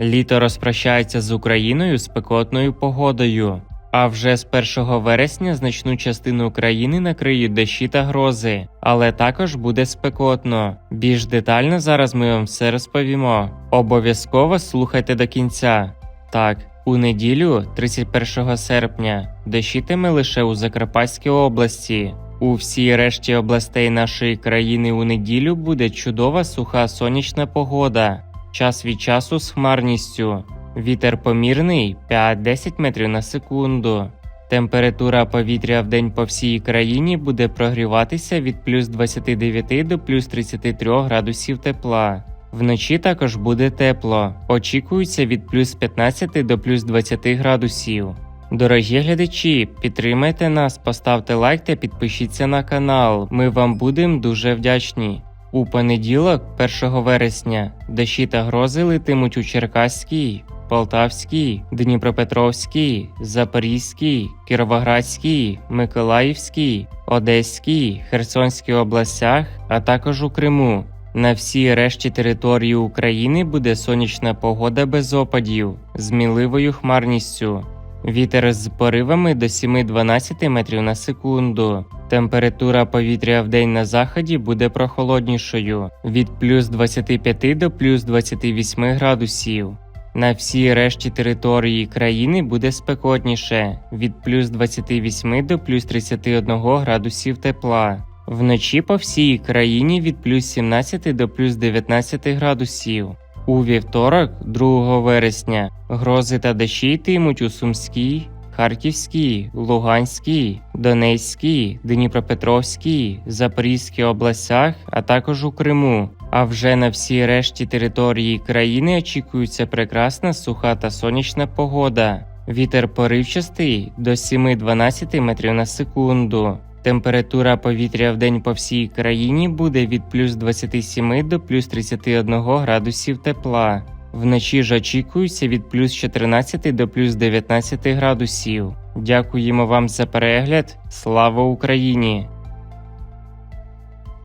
Літо розпрощається з Україною спекотною погодою. А вже з 1 вересня значну частину України накриють дощі та грози, але також буде спекотно. Більш детально зараз ми вам все розповімо. Обов'язково слухайте до кінця. Так, у неділю, 31 серпня, дощитиме лише у Закарпатській області. У всій решті областей нашої країни у неділю буде чудова суха сонячна погода. Час від часу з хмарністю. Вітер помірний 5-10 метрів на секунду. Температура повітря в день по всій країні буде прогріватися від плюс 29 до плюс 33 градусів тепла. Вночі також буде тепло. Очікується від плюс 15 до плюс 20 градусів. Дорогі глядачі, підтримайте нас, поставте лайк та підпишіться на канал. Ми вам будемо дуже вдячні. У понеділок, 1 вересня, дощі та грози летимуть у Черкаській, Полтавській, Дніпропетровській, Запорізькій, Кіровоградській, Миколаївській, Одеській, Херсонській областях, а також у Криму. На всій решті території України буде сонячна погода без опадів з мінливою хмарністю. Вітер з поривами до 7-12 метрів на секунду. Температура повітря в день на заході буде прохолоднішою від плюс 25 до плюс 28 градусів. На всій решті території країни буде спекотніше від плюс 28 до плюс 31 градусів тепла. Вночі по всій країні від плюс 17 до плюс 19 градусів. У вівторок, 2 вересня, грози та дощі йтимуть у Сумській, Харківській, Луганській, Донецькій, Дніпропетровській, Запорізькій областях, а також у Криму. А вже на всій решті території країни очікується прекрасна суха та сонячна погода. Вітер поривчастий до 7-12 метрів на секунду. Температура повітря в день по всій країні буде від плюс 27 до плюс 31 градусів тепла. Вночі ж очікується від плюс 14 до плюс 19 градусів. Дякуємо вам за перегляд. Слава Україні!